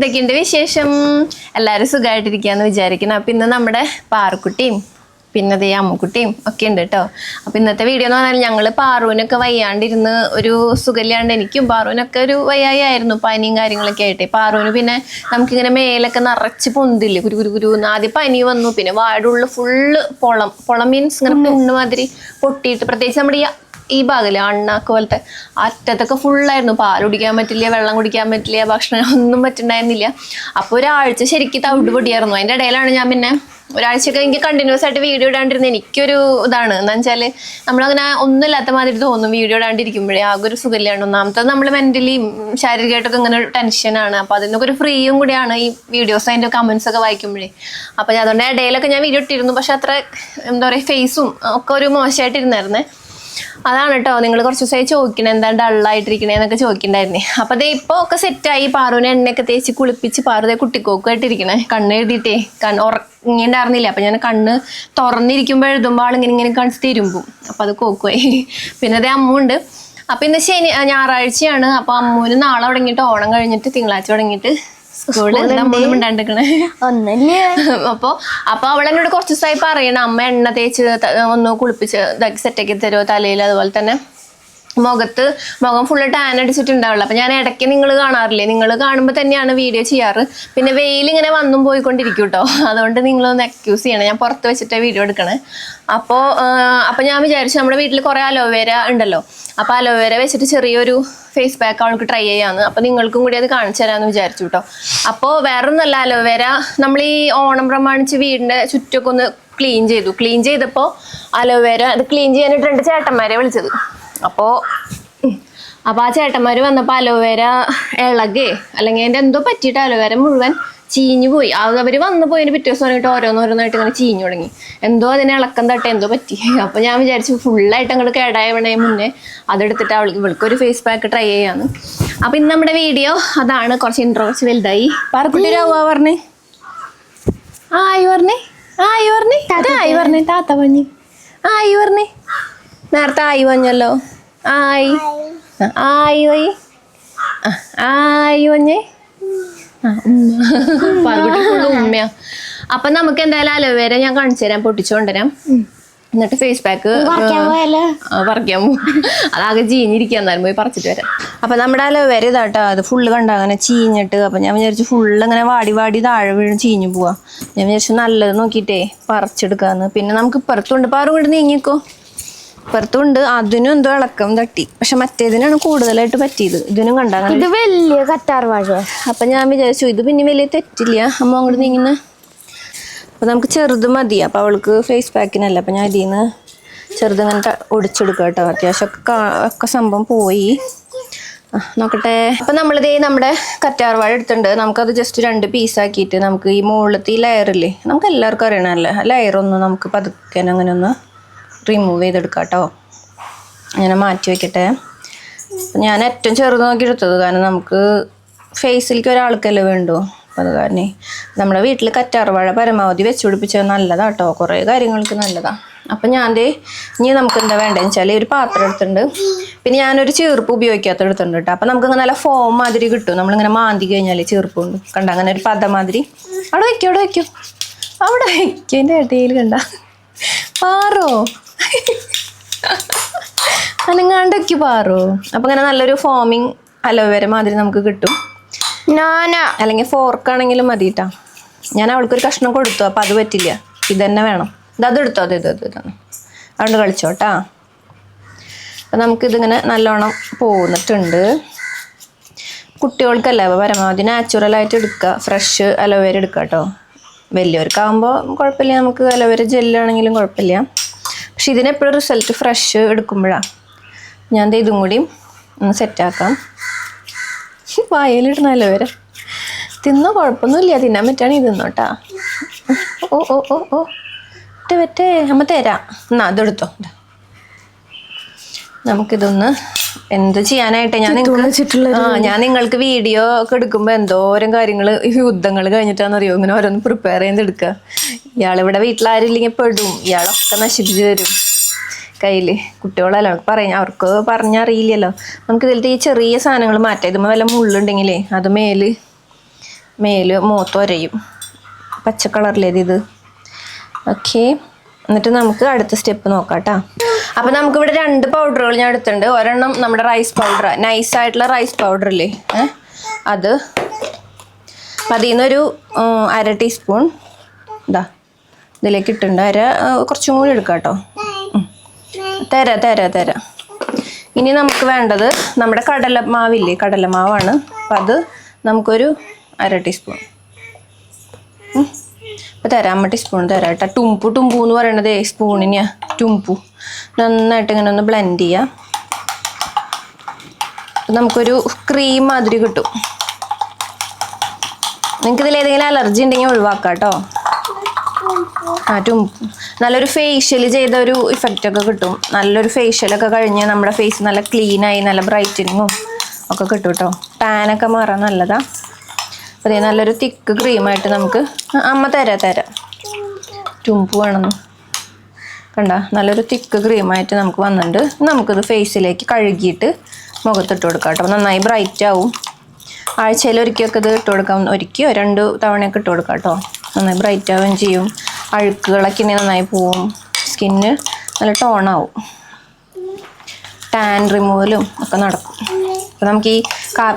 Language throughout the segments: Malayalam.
എന്തൊക്കെയുണ്ട് വിശേഷം? എല്ലാവരും സുഖമായിട്ടിരിക്കുകയെന്ന് വിചാരിക്കണം അപ്പം ഇന്ന് നമ്മുടെ പാറുക്കുട്ടിയും പിന്നെ ദേ അമ്മുക്കുട്ടിയും ഒക്കെ ഉണ്ട് കേട്ടോ അപ്പം ഇന്നത്തെ വീഡിയോ എന്ന് പറഞ്ഞാൽ ഞങ്ങൾ പാറുവിനൊക്കെ വയ്യാണ്ടിരുന്ന് ഒരു സുഖമില്ലാണ്ട് എനിക്കും പാറുവിനൊക്കെ ഒരു വയ്യായി ആയിരുന്നു. പനിയും കാര്യങ്ങളൊക്കെ ആയിട്ട്. പാറുവിന് പിന്നെ നമുക്കിങ്ങനെ മേലൊക്കെ നിറച്ച് പൊന്തില്ലേ? കുരു കുരു ഗുരു എന്ന് ആദ്യം പനി വന്നു. പിന്നെ വാടുള്ള ഫുള്ള് പൊളം. പൊളം മീൻസ് ഇങ്ങനെ പൊണ്ണുമാതിരി പൊട്ടിയിട്ട് പ്രത്യേകിച്ച് നമ്മുടെ ഈ ഈ ഭാഗല്ലേ അണ്ണാക്ക് പോലത്തെ? അറ്റത്തൊക്കെ ഫുള്ളായിരുന്നു പാൽ കുടിക്കാൻ പറ്റില്ല വെള്ളം കുടിക്കാൻ പറ്റില്ല ഭക്ഷണം ഒന്നും പറ്റുണ്ടായിരുന്നില്ല. അപ്പോൾ ഒരാഴ്ച ശരിക്കും തവിട് പൊടിയായിരുന്നു അതിന്റെ ഇടയിലാണ് ഞാൻ പിന്നെ ഒരാഴ്ചയൊക്കെ എനിക്ക് കണ്ടിന്യൂസ് ആയിട്ട് വീഡിയോ ഇടാണ്ടിരുന്ന. എനിക്കൊരു ഇതാണ്. എന്താ വെച്ചാൽ നമ്മളങ്ങനെ ഒന്നുമില്ലാത്ത മാതിരി തോന്നും വീഡിയോ ഇടാണ്ടിരിക്കുമ്പോഴേ. ആകെ ഒരു സുഖമില്ലാണ്ട് ഒന്നാമത്തെ നമ്മൾ മെന്റലി ശാരീരികമായിട്ടൊക്കെ ഇങ്ങനെ ഒരു ടെൻഷനാണ് അപ്പോൾ അതിനൊക്കെ ഒരു ഫ്രീയും കൂടിയാണ് ഈ വീഡിയോസ് അതിന്റെ കമൻസ് ഒക്കെ വായിക്കുമ്പോഴേ. അപ്പോൾ അതുകൊണ്ട് ഇടയിലൊക്കെ ഞാൻ വീഡിയോ ഇട്ടിരുന്നു. പക്ഷെ അത്ര എന്താ പറയുക ഫേസും ഒക്കെ ഒരു മോശമായിട്ടിരുന്നായിരുന്നേ. അതാണ് കേട്ടോ നിങ്ങൾ കുറച്ച് ദിവസമായി ചോദിക്കണേ എന്താ ഡള്ളായിട്ടിരിക്കണേ എന്നൊക്കെ ചോദിക്കണ്ടായിരുന്നേ. അപ്പൊ ദേ ഇപ്പൊ ഒക്കെ സെറ്റായി പാറുവിനെ എണ്ണയൊക്കെ തേച്ച് കുളിപ്പിച്ച് പാറുതെ കുട്ടിക്കോക്കായിട്ടിരിക്കണേ. കണ്ണ് എഴുതിയിട്ടേ കണ്ണ് ഉറങ്ങിണ്ടായിരുന്നില്ല അപ്പൊ ഞാൻ കണ്ണ് തുറന്നിരിക്കുമ്പോൾ എഴുതുമ്പോൾ ആളിങ്ങനെ ഇങ്ങനെ കാണിച്ച് തിരുമ്പും. അപ്പൊ അത് കോക്കുമായി പിന്നെ അതേ അമ്മുണ്ട് അപ്പൊ ഇന്ന് ശനി ഞായറാഴ്ചയാണ്. അപ്പൊ അമ്മൂന് നാളെ തുടങ്ങിയിട്ട് ഓണം കഴിഞ്ഞിട്ട് തിങ്കളാഴ്ച തുടങ്ങിയിട്ട് ഒന്നല്ലേ? അപ്പൊ അപ്പൊ അവളെന്നോട് കുറച്ച് ദിവസമായി പറയണ അമ്മ എണ്ണ തേച്ച് ഒന്ന് കുളിപ്പിച്ച് ഇതാക്കി സെറ്റാക്കി തരുമോ തലയിൽ അതുപോലെ തന്നെ? മുഖത്ത് മുഖം ഫുള്ള് ടാൻ അടിച്ചിട്ടുണ്ടാവുള്ളൂ. അപ്പൊ ഞാൻ ഇടയ്ക്ക് നിങ്ങൾ കാണാറില്ലേ? നിങ്ങൾ കാണുമ്പോൾ തന്നെയാണ് വീഡിയോ ചെയ്യാറ്. പിന്നെ വെയിൽ ഇങ്ങനെ വന്നും പോയിക്കൊണ്ടിരിക്കും കേട്ടോ അതുകൊണ്ട് നിങ്ങളൊന്ന് അക്യൂസ് ചെയ്യണം. ഞാൻ പുറത്ത് വെച്ചിട്ടേ വീഡിയോ എടുക്കണേ. അപ്പോൾ അപ്പോൾ ഞാൻ വിചാരിച്ചു നമ്മുടെ വീട്ടിൽ കുറേ അലോവേര ഉണ്ടല്ലോ. അപ്പോൾ അലോവേര വെച്ചിട്ട് ചെറിയൊരു ഫേസ് പാക്ക് അവൾക്ക് ട്രൈ ചെയ്യാന്ന്. അപ്പോൾ നിങ്ങൾക്കും കൂടി അത് കാണിച്ചു തരാമെന്ന് വിചാരിച്ചു കേട്ടോ അപ്പോൾ വേറൊന്നല്ല അലോവേര നമ്മൾ ഈ ഓണം പ്രമാണിച്ച് വീടിന്റെ ചുറ്റൊക്കെ ഒന്ന് ക്ലീൻ ചെയ്തു. ക്ലീൻ ചെയ്തപ്പോൾ അലോവേര അത് ക്ലീൻ ചെയ്യാനായിട്ട് രണ്ട് ചേട്ടന്മാരെ വിളിച്ചത്. അപ്പോൾ അപ്പോൾ ആ ചേട്ടന്മാർ വന്നപ്പോൾ അലോവേര ഇളകെ അല്ലെങ്കിൽ അതിന്റെ എന്തോ പറ്റിയിട്ട് അലോവേര മുഴുവൻ ചീഞ്ഞു പോയി. അത് അവർ വന്നു പോയതിന് പിറ്റേ ദിവസം പറഞ്ഞിട്ട് ഓരോന്നോരോന്നായിട്ട് ഇങ്ങനെ ചീഞ്ഞു തുടങ്ങി. എന്തോ അതിനെ ഇളക്കം തട്ടെ എന്തോ പറ്റി. അപ്പോൾ ഞാൻ വിചാരിച്ചു ഫുള്ളായിട്ട് അങ്ങോട്ട് കേടായവണേ മുന്നേ അതെടുത്തിട്ട് അവൾക്ക് ഇവൾക്ക് ഒരു ഫേസ് പാക്ക് ട്രൈ ചെയ്യാന്ന്. അപ്പോൾ ഇന്ന് നമ്മുടെ വീഡിയോ അതാണ് കുറച്ച് ഇൻട്രോ കുറച്ച് വലുതായി. പറക്കുട്ടി രാവുക പറഞ്ഞേ. ആയി പറഞ്ഞേ. ആയി പറഞ്ഞേ. ആയി പറഞ്ഞേ. താത്ത പറഞ്ഞേ. ആയി പറഞ്ഞേ. നേരത്തെ ആയി വഞ്ഞല്ലോ ആയി. ആയി പോയി ആയി വഞ്ഞേ ഉമ്മയാ. അപ്പൊ നമുക്ക് എന്തായാലും അലോവേര ഞാൻ കാണിച്ചു തരാം പൊട്ടിച്ചു കൊണ്ടുവരാം. എന്നിട്ട് ഫേസ് പാക്ക് പറിക്കാൻ പോകും അതാകെ ചീഞ്ഞിരിക്കാൻ നേരം പോയി പറിച്ചിട്ട് വരാം. അപ്പൊ നമ്മുടെ അലോവേര ഇതാട്ടോ അത് ഫുള്ള് കണ്ട അങ്ങനെ ചീഞ്ഞിട്ട്. അപ്പൊ ഞാൻ വിചാരിച്ചു ഫുള്ള് ഇങ്ങനെ വാടി വാടി താഴെ വീഴും ചീഞ്ഞു പോവാ. ഞാൻ വിചാരിച്ചു നല്ലത് നോക്കിയിട്ടേ പറിച്ചെടുക്കാന്ന്. പിന്നെ നമുക്ക് ഇപ്പുറത്തുണ്ട്. പാറും കൊണ്ട് നീങ്ങിക്കോ. ഇപ്പുറത്തുണ്ട് അതിനും എന്തോ ഇളക്കം തട്ടി. പക്ഷെ മറ്റേതിനാണ് കൂടുതലായിട്ട് പറ്റിയത്. ഇതിനും കണ്ട അങ്ങനെ ഇത് വലിയ കറ്റാർ വാഴ അപ്പൊ ഞാൻ വിചാരിച്ചു ഇത് പിന്നെ വലിയ തെറ്റില്ല. അമ്മ അങ്ങോട്ട് നീങ്ങുന്ന. അപ്പൊ നമുക്ക് ചെറുത് മതി. അപ്പൊ അവൾക്ക് ഫേസ് പാക്കിനല്ല അപ്പൊ ഞാൻ ഇതിൽ നിന്ന് ചെറുത് ഇങ്ങനെ ത- ഒടിച്ചെടുക്കാം കേട്ടോ. അത്യാവശ്യം ഒക്കെ ഒക്കെ സംഭവം പോയി. നോക്കട്ടെ. അപ്പൊ നമ്മളിതേ നമ്മുടെ കറ്റാർവാഴ എടുത്തിട്ടുണ്ട്. നമുക്കത് ജസ്റ്റ് രണ്ട് പീസ് ആക്കിയിട്ട് നമുക്ക് ഈ മുകളിലത്തെ ഈ ലെയറില്ലേ നമുക്ക് എല്ലാവർക്കും അറിയണമല്ലേ ഒന്ന് നമുക്ക് പതുക്കാൻ അങ്ങനെ ഒന്ന് റിമൂവ് ചെയ്തെടുക്കാം കേട്ടോ അങ്ങനെ മാറ്റി വെക്കട്ടെ. അപ്പൊ ഞാൻ ഏറ്റവും ചെറുത് നോക്കി എടുത്തത്. കാരണം നമുക്ക് ഫേസിലേക്ക് ഒരാൾക്കല്ലേ വേണ്ടു. അപ്പം അത് കാരണം നമ്മുടെ വീട്ടിൽ കറ്റാർവാഴ പരമാവധി വെച്ച് പിടിപ്പിച്ചത് നല്ലതാണ് കേട്ടോ കുറേ കാര്യങ്ങൾക്ക് നല്ലതാണ് അപ്പം ഞാൻ ഇനി നമുക്ക് എന്താ വേണ്ടതെന്ന് വെച്ചാൽ ഒരു പാത്രം എടുത്തിട്ടുണ്ട്. പിന്നെ ഞാനൊരു ചീർപ്പ് ഉപയോഗിക്കാത്ത എടുത്തിട്ടുണ്ട് കേട്ടോ. അപ്പം നമുക്ക് നല്ല ഫോം മാതിരി കിട്ടും. നമ്മളിങ്ങനെ മാന്തി കഴിഞ്ഞാൽ ചീർപ്പുണ്ട്. കൊണ്ട്? അങ്ങനെ ഒരു പദം മാതിരി. അവിടെ വയ്ക്കും അവിടെ വയ്ക്കും അവിടെ വയ്ക്കും എന്റെ ഇടയിൽ കണ്ട? പാറോ? അനങ്ങാണ്ടൊക്കെ പാറോ. അപ്പൊ അങ്ങനെ നല്ലൊരു ഫോമിങ് അലോവേര മാതിരി നമുക്ക് കിട്ടും. ഞാനാ. അല്ലെങ്കിൽ ഫോർക്ക് ആണെങ്കിലും മതി കേട്ടോ ഞാൻ അവൾക്കൊരു കഷ്ണം കൊടുത്തു അപ്പൊ അത് പറ്റില്ല. ഇത് തന്നെ വേണം. ഇത് അത് എടുത്തോ? അത് ഇത് ഇത് ഇതാണ് അതുകൊണ്ട് കളിച്ചോട്ടാ. അപ്പം നമുക്കിതിങ്ങനെ നല്ലോണം പോന്നിട്ടുണ്ട്. കുട്ടികൾക്കല്ല പരമാവധി നാച്ചുറലായിട്ട് എടുക്കുക ഫ്രഷ് അലോവേര എടുക്കുക കേട്ടോ വലിയവർക്കാകുമ്പോൾ കുഴപ്പമില്ല. നമുക്ക് അലോവേര ജെല്ലാണെങ്കിലും കുഴപ്പമില്ല. പക്ഷെ ഇതിനെപ്പോഴും റിസൾട്ട് ഫ്രഷ് എടുക്കുമ്പോഴാണ് ഞാൻ ഇതും കൂടി ഒന്ന് സെറ്റാക്കാം വായലിടുന്നല്ലോ വരെ തിന്ന കുഴപ്പമൊന്നുമില്ല. തിന്നാൻ പറ്റുകയാണെങ്കിൽ തിന്നോട്ടാ. ഓ ഓ ഓ ഓ. പറ്റേ പറ്റേ അമ്മ തരാം. എന്നാ അതെടുത്തോ നമുക്കിതൊന്ന് എന്ത് ചെയ്യാനായിട്ട് ഞാൻ ആ ഞാൻ നിങ്ങൾക്ക് വീഡിയോ ഒക്കെ എടുക്കുമ്പോ എന്തോരം കാര്യങ്ങൾ യുദ്ധങ്ങൾ കഴിഞ്ഞിട്ടാണെന്നറിയോ ഇങ്ങനെ ഓരോന്ന് പ്രിപ്പയർ ചെയ്ത് എടുക്കുക ഇയാളിവിടെ വീട്ടിലാരില്ലെങ്കിൽ പെടും. ഇയാളൊക്കെ നശിപ്പിച്ചു തരും. കയ്യിൽ. കുട്ടികളല്ലോ പറയാം. അവർക്ക് പറഞ്ഞറിയില്ലല്ലോ. നമുക്ക് ഇതിലത്തെ ഈ ചെറിയ സാധനങ്ങൾ മാറ്റാം. ഇതുമ്പോൾ വല്ല മുള്ളുണ്ടെങ്കിലേ അത് മേൽ മേൽ മൂത്തൊരയും പച്ച കളറിലേത് ഇത്. ഓക്കെ എന്നിട്ട് നമുക്ക് അടുത്ത സ്റ്റെപ്പ് നോക്കാം കേട്ടോ നമുക്ക് ഇവിടെ രണ്ട് പൗഡറുകൾ ഞാൻ എടുത്തിട്ടുണ്ട്. ഒരെണ്ണം നമ്മുടെ റൈസ് പൗഡർ നൈസ് ആയിട്ടുള്ള റൈസ് പൗഡർ അല്ലേ അത്. അപ്പം അതിൽ നിന്നൊരു അര ടീസ്പൂൺ. ഇതാ ഇതിലേക്ക് ഇട്ടുണ്ട് അര കുറച്ചും കൂടി എടുക്കാം കേട്ടോ തരാം തരാം തരാം. ഇനി നമുക്ക് വേണ്ടത് നമ്മുടെ കടലമാവില്ലേ? കടലമാവാണ്. അപ്പം അത് നമുക്കൊരു അര ടീസ്പൂൺ. അപ്പോൾ തരാൻ വേണ്ടി സ്പൂൺ തരാം കേട്ടോ ടുംപു ടുംപു എന്ന് പറയണത് സ്പൂണിനെയാ ടുംപു നന്നായിട്ട് ഇങ്ങനെ ഒന്ന് ബ്ലെൻഡ് ചെയ്യാം. നമുക്കൊരു ക്രീം മാതിരി കിട്ടും. നിങ്ങൾക്ക് ഇതിൽ ഏതെങ്കിലും അലർജി ഉണ്ടെങ്കിൽ ഒഴിവാക്കാം കേട്ടോ ആ ടുംപു നല്ലൊരു ഫേഷ്യൽ ചെയ്ത ഒരു ഇഫക്റ്റ് ഒക്കെ കിട്ടും. നല്ലൊരു ഫേഷ്യലൊക്കെ കഴിഞ്ഞാൽ നമ്മുടെ ഫേസ് നല്ല ക്ലീനായി നല്ല ബ്രൈറ്റനിങ്ങും ഒക്കെ കിട്ടും കേട്ടോ ടാനൊക്കെ മാറാൻ നല്ലതാ. അതെ നല്ലൊരു തിക്ക് ക്രീമായിട്ട് നമുക്ക് അമ്മ തരാം തരാം. ചുമ്പ് വേണമെന്ന് കണ്ട നല്ലൊരു തിക്ക് ക്രീമായിട്ട് നമുക്ക് വന്നിട്ടുണ്ട്. നമുക്കിത് ഫേസിലേക്ക് കഴുകിയിട്ട് മുഖത്തിട്ട് കൊടുക്കാം കേട്ടോ. നന്നായി ബ്രൈറ്റ് ആവും. ആഴ്ചയിൽ ഒരിക്കലൊക്കെ ഇത് ഇട്ട് കൊടുക്കാം. ഒരിക്കയോ രണ്ട് തവണയൊക്കെ ഇട്ട് കൊടുക്കാം കേട്ടോ. നന്നായി ബ്രൈറ്റ് ആവുകയും ചെയ്യും. അഴുക്കുകളൊക്കെ ഇനി നന്നായി പോവും. സ്കിന്ന് നല്ല ടോണാവും ടാൻ റിമൂവലും ഒക്കെ നടക്കും. അപ്പോൾ നമുക്ക് ഈ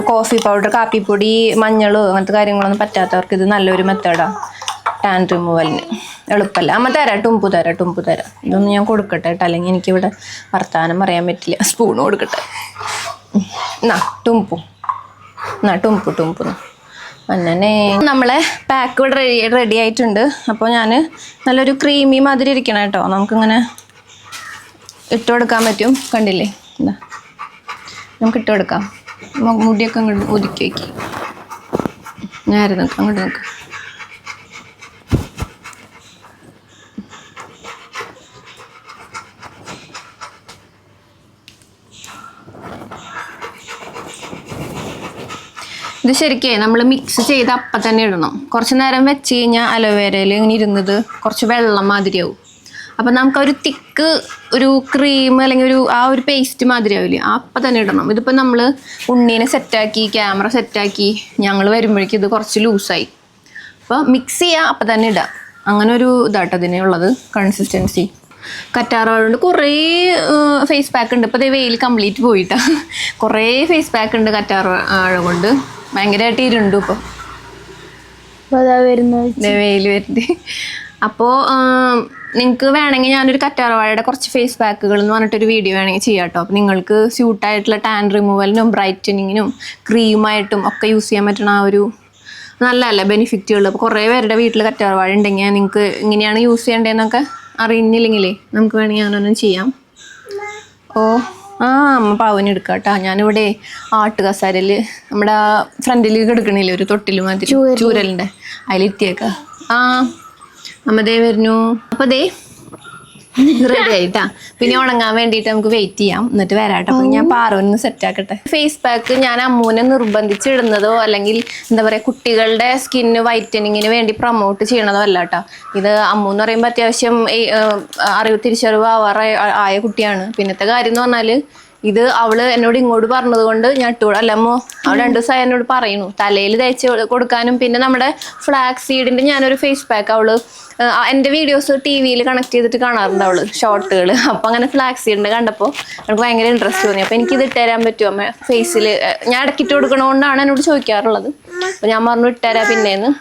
കോഫി പൗഡർ കാപ്പിപ്പൊടി മഞ്ഞൾ അങ്ങനത്തെ കാര്യങ്ങളൊന്നും പറ്റാത്തവർക്ക് ഇത് നല്ലൊരു മെത്തേഡാണ് ടാൻ റിമൂവലിന് എളുപ്പമല്ല അമ്മ തരാം ടുമ്പു തരാം ടുമ്പു തരാം. ഇതൊന്നും ഞാൻ കൊടുക്കട്ടെ കേട്ടോ. അല്ലെങ്കിൽ എനിക്കിവിടെ വർത്താനം പറയാൻ പറ്റില്ല. സ്പൂൺ കൊടുക്കട്ടെ. എന്നാ ടുമ്പു. എന്നാ ടുമ്പു ടുമ്പു അങ്ങനെ നമ്മളെ പാക്ക് ഇവിടെ റെഡി റെഡി ആയിട്ടുണ്ട്. അപ്പോൾ ഞാൻ നല്ലൊരു ക്രീമി മാതിരി ഇരിക്കണം കേട്ടോ. നമുക്കിങ്ങനെ ഇട്ട് കൊടുക്കാൻ പറ്റും. കണ്ടില്ലേ? എന്താ നമുക്ക് ഇട്ട് കൊടുക്കാം. മുടിയൊക്കെ അങ്ങോട്ട് ഒതുക്കി വയ്ക്കി നേരെ നോക്കാം അങ്ങോട്ട് നോക്കാം. ഇത് ശരിക്കേ നമ്മൾ മിക്സ് ചെയ്ത് അപ്പം തന്നെ ഇടണം. കുറച്ച് നേരം വെച്ച് കഴിഞ്ഞാൽ അലോവേരയിൽ ഇങ്ങനെ ഇരുന്നത് കുറച്ച് വെള്ളം മാതിരിയാവും. അപ്പം നമുക്ക് ഒരു തിക്ക് ഒരു ക്രീം അല്ലെങ്കിൽ ഒരു ആ ഒരു പേസ്റ്റ് മാതിരി ആവില്ലേ അപ്പം തന്നെ ഇടണം. ഇതിപ്പോ നമ്മൾ ഉണ്ണീനെ സെറ്റാക്കി ക്യാമറ സെറ്റാക്കി ഞങ്ങൾ വരുമ്പോഴേക്കും ഇത് കുറച്ച് ലൂസായി. അപ്പോൾ മിക്സ് ചെയ്യുക അപ്പം തന്നെ ഇടുക അങ്ങനെ ഒരു ഇതാട്ടോ ഉള്ളത് കൺസിസ്റ്റൻസി കറ്റാറുകൊണ്ട് കുറേ ഫേസ് പാക്ക് ഉണ്ട്. ഇപ്പോൾ വെയിൽ കംപ്ലീറ്റ് പോയിട്ടാ. കുറേ ഫേസ് പാക്ക് ഉണ്ട് കറ്റാറ് ആഴ കൊണ്ട്. ഭയങ്കരമായിട്ട് ഇരുണ്ടു ഇപ്പോൾ വരുന്നത്. വെയിൽ വരുന്നത്. അപ്പോൾ നിങ്ങൾക്ക് വേണമെങ്കിൽ ഞാനൊരു കറ്റാർവാഴയുടെ കുറച്ച് ഫേസ് പാക്കുകൾ എന്ന് പറഞ്ഞിട്ടൊരു വീഡിയോ വേണമെങ്കിൽ ചെയ്യാം കേട്ടോ അപ്പോൾ നിങ്ങൾക്ക് സ്യൂട്ടായിട്ടുള്ള ടാൻ റിമൂവലിനും ബ്രൈറ്റനിങ്ങിനും ക്രീമായിട്ടും ഒക്കെ യൂസ് ചെയ്യാൻ പറ്റുന്ന ആ ഒരു നല്ലതല്ലേ ബെനിഫിറ്റുകൾ അപ്പോൾ കുറേ പേരുടെ വീട്ടിൽ കറ്റാർവാഴ ഉണ്ടെങ്കിൽ നിങ്ങൾക്ക് ഇങ്ങനെയാണ് യൂസ് ചെയ്യേണ്ടതെന്നൊക്കെ അറിഞ്ഞില്ലെങ്കിലേ നമുക്ക് വേണമെങ്കിൽ ഞാനൊന്നും ചെയ്യാം. ഓ ആ അമ്മ പാവന് എടുക്കാം കേട്ടോ ഞാനിവിടെ ആട്ട് കസാരയിൽ നമ്മുടെ ഫ്രണ്ടിൽ കിടക്കണില്ലേ ഒരു തൊട്ടിൽ മാതിരി ചൂരലിന്റെ അതിലെത്തിയേക്കാം ആ അമ്മ ദേ വരുന്നു. അപ്പൊ ദേ റെഡി ആയിട്ടാ. പിന്നെ ഉണങ്ങാൻ വേണ്ടിട്ട് നമുക്ക് വെയിറ്റ് ചെയ്യാം. എന്നിട്ട് വരാട്ടോ അപ്പൊ ഞാൻ പാറോന്ന് സെറ്റ് ആക്കട്ടെ. ഫേസ് പാക്ക് ഞാൻ അമ്മൂനെ നിർബന്ധിച്ച് ഇടുന്നതോ അല്ലെങ്കിൽ എന്താ പറയാ കുട്ടികളുടെ സ്കിന്ന് വൈറ്റനിങ്ങിന് വേണ്ടി പ്രൊമോട്ട് ചെയ്യണതോ അല്ല കേട്ടോ. ഇത് അമ്മു എന്ന് പറയുമ്പോൾ അത്യാവശ്യം അറിവ് തിരിച്ചറിവ് ആവാറായ ആയ കുട്ടിയാണ്. പിന്നത്തെ കാര്യം എന്ന് പറഞ്ഞാൽ ഇത് അവൾ എന്നോട് ഇങ്ങോട്ട് പറഞ്ഞതുകൊണ്ട് ഞാൻ ഇട്ടു. അല്ലമ്മോ അവൾ രണ്ടു ദിവസമായി എന്നോട് പറയുന്നു. തലയിൽ തേച്ച് കൊടുക്കാനും പിന്നെ നമ്മുടെ ഫ്ലാക്സ് സീഡിന്റെ ഞാനൊരു ഫേസ് പാക്ക് അവൾ എന്റെ വീഡിയോസ് ടി വിയിൽ കണക്ട് ചെയ്തിട്ട് കാണാറുണ്ട് അവൾ ഷോർട്ടുകൾ അപ്പോൾ അങ്ങനെ ഫ്ലാക്സ് സീഡിന്റെ കണ്ടപ്പോൾ എനിക്ക് ഭയങ്കര ഇൻട്രസ്റ്റ് തോന്നി. അപ്പോൾ എനിക്ക് ഇത് ഇട്ടുതരാൻ പറ്റുമോ? ഫേസിൽ ഞാൻ ഇടക്കിട്ട് കൊടുക്കണോണ്ടാണ് എന്നോട് ചോദിക്കാറുള്ളത്. അപ്പോൾ ഞാൻ പറഞ്ഞു ഇട്ടുതരാം പിന്നേന്ന്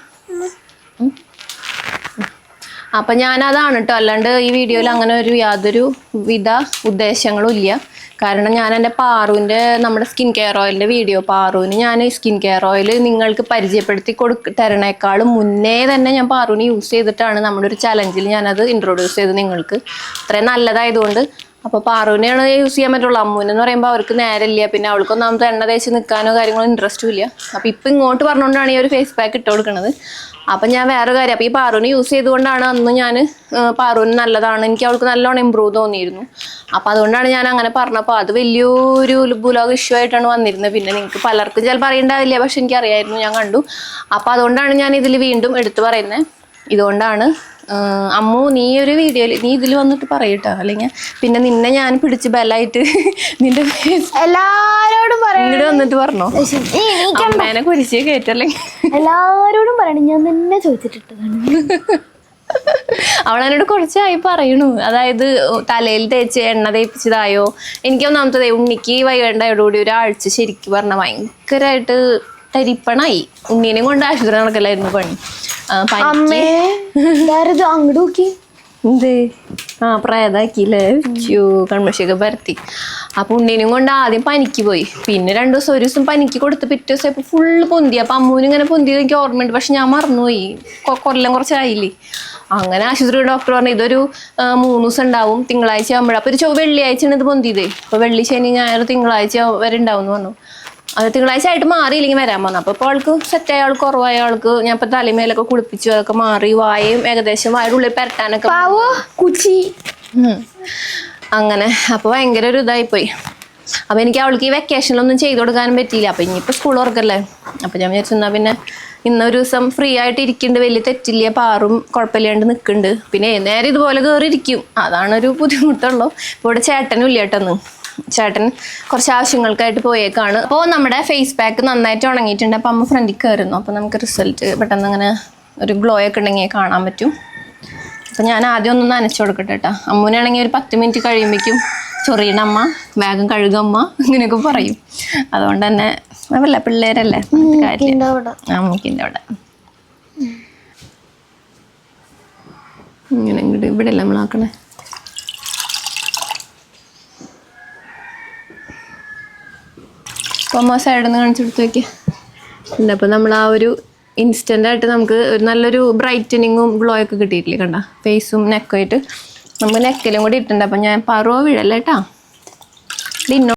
അപ്പം ഞാനതാണ് കേട്ടോ അല്ലാണ്ട് ഈ വീഡിയോയിൽ അങ്ങനെ ഒരു യാതൊരു വിധ ഉദ്ദേശങ്ങളും ഇല്ല. കാരണം ഞാൻ എന്റെ പാറുവിന്റെ നമ്മുടെ സ്കിൻ കെയർ ഓയിലിന്റെ വീഡിയോ പാറുവിന് ഞാൻ സ്കിൻ കെയർ ഓയിൽ നിങ്ങൾക്ക് പരിചയപ്പെടുത്തി കൊടുക്ക തരണേക്കാളും മുന്നേ തന്നെ ഞാൻ പാറുവിന് യൂസ് ചെയ്തിട്ടാണ് നമ്മുടെ ഒരു ചലഞ്ചിൽ ഞാനത് ഇൻട്രൊഡ്യൂസ് ചെയ്ത് നിങ്ങൾക്ക്. അത്രയും നല്ലതായതുകൊണ്ട് അപ്പോൾ പാറുവിനെയാണ് യൂസ് ചെയ്യാൻ പറ്റുള്ളൂ. അമ്മൂനെന്ന് പറയുമ്പോൾ അവർക്ക് നേരമില്ല. പിന്നെ അവൾക്ക് ഒന്നാമത്തെ എണ്ണ തേച്ച് നിൽക്കാനോ കാര്യങ്ങളോ ഇൻട്രസ്റ്റും ഇല്ല. അപ്പൊ ഇപ്പൊ ഇങ്ങോട്ട് പറഞ്ഞുകൊണ്ടാണ് ഈ ഒരു ഫേസ് പാക്ക് ഇട്ട് കൊടുക്കുന്നത് അപ്പം ഞാൻ വേറെ കാര്യം അപ്പോൾ ഈ പാറുവിനെ യൂസ് ചെയ്തുകൊണ്ടാണ് അന്ന് ഞാൻ പാറുവിന് നല്ലതാണ്. എനിക്ക് അവൾക്ക് നല്ലോണം ഇമ്പ്രൂവ് തോന്നിയിരുന്നു. അപ്പോൾ അതുകൊണ്ടാണ് ഞാൻ അങ്ങനെ പറഞ്ഞപ്പോൾ അത് വലിയൊരു ഭൂലോക ഇഷ്യൂ ആയിട്ടാണ് വന്നിരുന്നത്. പിന്നെ നിങ്ങൾക്ക് പലർക്കും ചിലപ്പോൾ അറിയണ്ടാവില്ല പക്ഷെ എനിക്ക് അറിയായിരുന്നു ഞാൻ കണ്ടു. അപ്പോൾ അതുകൊണ്ടാണ് ഞാൻ ഇതിൽ വീണ്ടും എടുത്തു പറയുന്നത് ഇതുകൊണ്ടാണ് അമ്മു നീ ഒരു വീഡിയോയിൽ നീ ഇതിൽ വന്നിട്ട് പറയട്ടോ അല്ലെങ്കിൽ പിന്നെ നിന്നെ ഞാൻ പിടിച്ച് ബലായിട്ട് നിന്റെ എല്ലാരോടും ഇങ്ങോട്ട് വന്നിട്ട് പറഞ്ഞോ. അമ്മേനെ കുരിശ് കേട്ടല്ലേ എല്ലാരോടും പറയണം. ഞാൻ നിന്നെ ചോദിച്ചിട്ടിട്ടതാണ് അവളെന്നോട് കുറച്ചായി പറയണു. അതായത് തലയിൽ തേച്ച് എണ്ണ തേപ്പിച്ചതായോ? എനിക്ക് ഒന്നാമത്തതേ ഉണ്ണിക്ക് വൈകേണ്ടയോടുകൂടി ഒരാഴ്ച ശരിക്കും പറഞ്ഞ ഭയങ്കരമായിട്ട് തരിപ്പണായി. ഉണ്ണീനെയും കൊണ്ട് ആശുപത്രി നടക്കലായിരുന്നു പണി. അമ്മേ അങ്ങോട്ട് നോക്കി. എന്ത്? ആ പ്രേതാക്കിയില്ലേ ചൂ കൺമഷിയൊക്കെ പരത്തി. അപ്പൊ ഉണ്ണീനും കൊണ്ട് ആദ്യം പനിക്ക് പോയി. പിന്നെ രണ്ടു ദിവസം ഒരു ദിവസം പനിക്ക് കൊടുത്ത് പിറ്റേ ദിവസം ഇപ്പൊ ഫുള്ള് പൊന്തി. അപ്പൊ അമ്മൂന് ഇങ്ങനെ പൊന്തിയത് എനിക്ക് ഓർമ്മയുണ്ട്. പക്ഷെ ഞാൻ മറന്നുപോയി. കൊല്ലം കുറച്ചായില്ലേ. അങ്ങനെ ആശുപത്രി ഡോക്ടർ പറഞ്ഞു ഇതൊരു മൂന്ന് ദിവസം ഉണ്ടാവും തിങ്കളാഴ്ച ആകുമ്പോഴാണ് അപ്പൊ ഒരു ചൊവ്വ വെള്ളിയാഴ്ചയാണ് ഇത് പൊന്തിയത്. അപ്പൊ വെള്ളി ശനി ഞായർ തിങ്കളാഴ്ച വരെ ഉണ്ടാവും എന്ന് പറഞ്ഞു. അത് തിങ്കളാഴ്ച ആയിട്ട് മാറിയില്ലെങ്കിൽ വരാൻ വന്നു. അപ്പോൾ ഇപ്പോൾ ആൾക്ക് സെറ്റായ ആൾക്ക് കുറവായ ആൾക്ക് ഞാൻ ഇപ്പൊ തലമേലൊക്കെ കുളിപ്പിച്ചു അതൊക്കെ മാറി വായയും ഏകദേശം വായുടെ ഉള്ളിൽ പെരട്ടാനൊക്കെ പാവോ? കുച്ചി. അങ്ങനെ. അപ്പോൾ ഭയങ്കര ഒരു ഇതായിപ്പോയി അപ്പോൾ എനിക്ക് അവൾക്ക് ഈ വെക്കേഷനിലൊന്നും ചെയ്തു കൊടുക്കാനും പറ്റിയില്ല. അപ്പോൾ ഇനിയിപ്പോൾ സ്കൂൾ ഓർക്കല്ലേ അപ്പോൾ ഞാൻ വിചാരിച്ചു എന്നാൽ പിന്നെ ഇന്നൊരു ദിവസം ഫ്രീ ആയിട്ട് ഇരിക്കുന്നുണ്ട് വലിയ തെറ്റില്ല. പാറും കുഴപ്പമില്ലാണ്ട് നിൽക്കുന്നുണ്ട് പിന്നെ നേരെ ഇതുപോലെ കയറി ഇരിക്കും അതാണൊരു ബുദ്ധിമുട്ടുള്ളൂ. ഇപ്പോൾ ഇവിടെ ചേട്ടനും ഇല്ല കേട്ടൊന്നും ചേട്ടൻ കുറച്ച് ആവശ്യങ്ങൾക്കായിട്ട് പോയേക്കാണ്. അപ്പോൾ നമ്മുടെ ഫേസ് പാക്ക് നന്നായിട്ട് ഉണങ്ങിയിട്ടുണ്ട്. അപ്പോൾ അമ്മ ഫ്രണ്ടിൽ കയറുന്നു അപ്പോൾ നമുക്ക് റിസൾട്ട് പെട്ടെന്ന് അങ്ങനെ ഒരു ഗ്ലോ ഒക്കെ ഉണ്ടെങ്കിൽ കാണാൻ പറ്റും. അപ്പം ഞാൻ ആദ്യം ഒന്ന് നനച്ചു കൊടുക്കട്ടെ കേട്ടോ അമ്മൂനാണെങ്കിൽ ഒരു പത്ത് മിനിറ്റ് കഴിയുമ്പോഴേക്കും ചൊറിയണ അമ്മ വേഗം കഴുകമ്മ ഇങ്ങനെയൊക്കെ പറയും. അതുകൊണ്ട് തന്നെ അതല്ല പിള്ളേരല്ലേ? കാര്യമില്ല അമ്മക്കിന്റെ അവിടെ. ഇങ്ങനെ ഇങ്ങോട്ട് ഇവിടെ അല്ലേ നമ്മളാക്കണേ? അപ്പോൾ സൈഡിൽ നിന്ന് കാണിച്ചു കൊടുത്ത് വയ്ക്കുക ഇല്ല അപ്പോൾ നമ്മൾ ആ ഒരു ഇൻസ്റ്റന്റ് ആയിട്ട് നമുക്ക് ഒരു നല്ലൊരു ബ്രൈറ്റനിങ്ങും ഗ്ലോ ഒക്കെ കിട്ടിയിട്ടില്ലേ കണ്ട? ഫേസും നെക്കും ആയിട്ട്. നമുക്ക് നെക്കിലും കൂടി ഇട്ടുണ്ട് അപ്പം ഞാൻ പറവ് വീഴല്ലേ കേട്ടാ ഡിന്നോ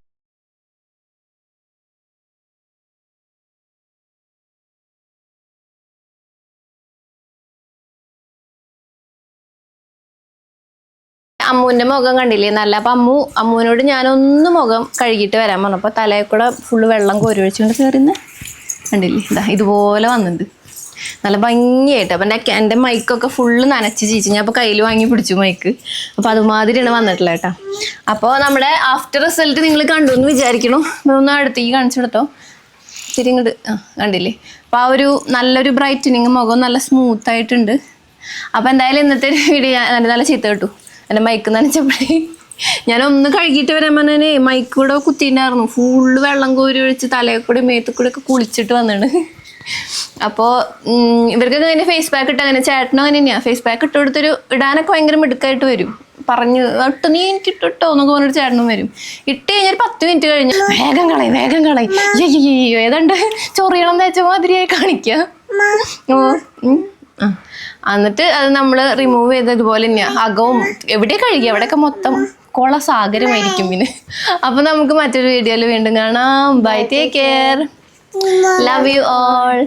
അമ്മുവിന്റെ മുഖം കണ്ടില്ലേ? നല്ല അപ്പം അമ്മു അമ്മുവിനോട് ഞാനൊന്ന് മുഖം കഴുകിയിട്ട് വരാൻ പറഞ്ഞു. അപ്പോൾ തലയിൽ കൂടെ ഫുള്ള് വെള്ളം കോരി ഒഴിച്ചുകൊണ്ട് കയറുന്ന കണ്ടില്ലേ? ഇതാ ഇതുപോലെ വന്നിട്ടുണ്ട് നല്ല ഭംഗിയായിട്ട്. അപ്പം എന്റെ എന്റെ മൈക്കൊക്കെ ഫുള്ള് നനച്ച് ചീച്ചു. ഞാൻ അപ്പോൾ കയ്യിൽ വാങ്ങി പിടിച്ചു മൈക്ക് അപ്പോൾ അതുമാതിരിയാണ് വന്നിട്ടുള്ള കേട്ടോ. അപ്പോൾ നമ്മുടെ ആഫ്റ്റർ റിസൾട്ട് നിങ്ങൾ കണ്ടു എന്ന് വിചാരിക്കണു. ഒന്ന് അടുത്തേക്ക് കാണിച്ചു കൊടുത്തോ. ഇത്തിരി ആ കണ്ടില്ലേ? അപ്പോൾ ആ ഒരു നല്ലൊരു ബ്രൈറ്റനിങ് മുഖം നല്ല സ്മൂത്ത് ആയിട്ടുണ്ട്. അപ്പോൾ എന്തായാലും ഇന്നത്തെ വീഡിയോ നല്ല നല്ല ചീത്ത കിട്ടു. എന്റെ മൈക്ക് നനച്ചപ്പോഴേ ഞാൻ ഒന്ന് കഴുകിയിട്ട് വരാൻ പറഞ്ഞേ മൈക്ക് കൂടെ കുത്തിയിട്ടുണ്ടായിരുന്നു. ഫുള്ള് വെള്ളം കോരി ഒഴിച്ച് തലയിൽ കൂടി മേത്തിൽ കൂടെ ഒക്കെ കുളിച്ചിട്ട് വന്നിട്ട്. അപ്പോൾ ഇവർക്കൊക്കെ അങ്ങനെ ഫേസ് പാക്ക് ഇട്ട് അങ്ങനെ ചേട്ടനും അങ്ങനെ തന്നെയാണ് ഫേസ് പാക്ക് ഇട്ട് കൊടുത്തൊരു ഇടാനൊക്കെ ഭയങ്കര മിടുക്കായിട്ട് വരും. പറഞ്ഞു ഒട്ട് നീ എനിക്ക് ഇട്ടോ എന്നൊക്കെ പറഞ്ഞിട്ട് ചേട്ടനും വരും. ഇട്ട് കഴിഞ്ഞാൽ ഒരു പത്ത് മിനിറ്റ് കഴിഞ്ഞ് വേഗം കളയും വേഗം കളയും. അയ്യോ ഏതാണ്ട് ചൊറിയണം എന്ന് വെച്ചാൽ മാതിരിയായി കാണിക്കുക ഓ ആ. എന്നിട്ട് അത് നമ്മൾ റിമൂവ് ചെയ്തതുപോലെ ഇതുപോലെ അകവും എവിടെ കഴുകി അവിടെയൊക്കെ മൊത്തം കൊള സാഗരമായിരിക്കും പിന്നെ. അപ്പൊ നമുക്ക് മറ്റൊരു വീഡിയോയിൽ വീണ്ടും കാണാം. Bye take care love you all